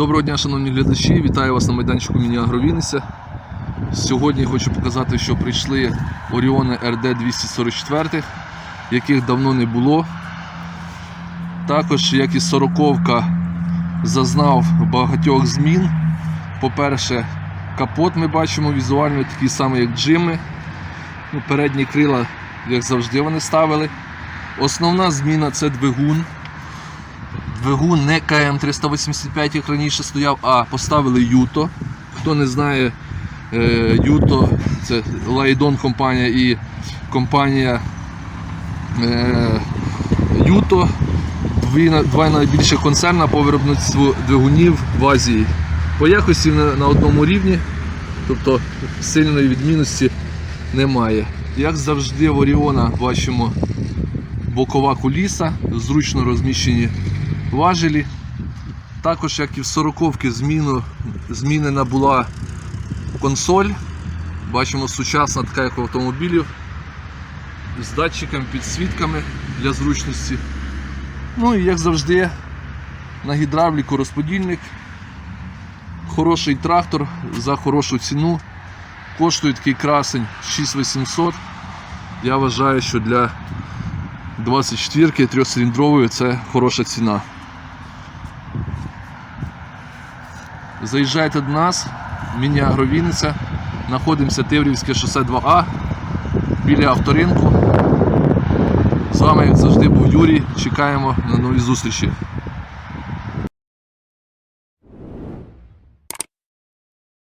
Доброго дня, шановні глядачі, вітаю вас на майданчику Міні Агровінниця. Сьогодні хочу показати, що прийшли Оріони РД 244, яких давно не було. Також, як і сороковка, зазнав багатьох змін. По-перше, капот ми бачимо візуально такий самий, як джими. Ну, передні крила, як завжди, вони ставили. Основна зміна це двигун. Двигун не КМ385, як раніше стояв, а поставили Юто. Хто не знає, е, Юто це Лайдон компанія і компанія е, Юто. Два найбільших концерна по виробництву двигунів в Азії. По якості на одному рівні, тобто сильної відмінності немає. Як завжди, в Оріона бачимо бокова куліса, зручно розміщені важелі. Також, як і в 40-ки, зміну, змінена була консоль. Бачимо сучасна така, як в автомобілів, з датчиками, підсвітками для зручності. Ну і як завжди, на гідравліку розподільник. Хороший трактор за хорошу ціну. Коштує такий красень 6800. Я вважаю, що для 24-ки трьохциліндрової це хороша ціна. Заїжджайте до нас, міні Гровіниця, Знаходимося Тиврівське шосе 2А біля авторинку. З вами як завжди був Юрій. Чекаємо на нові зустрічі.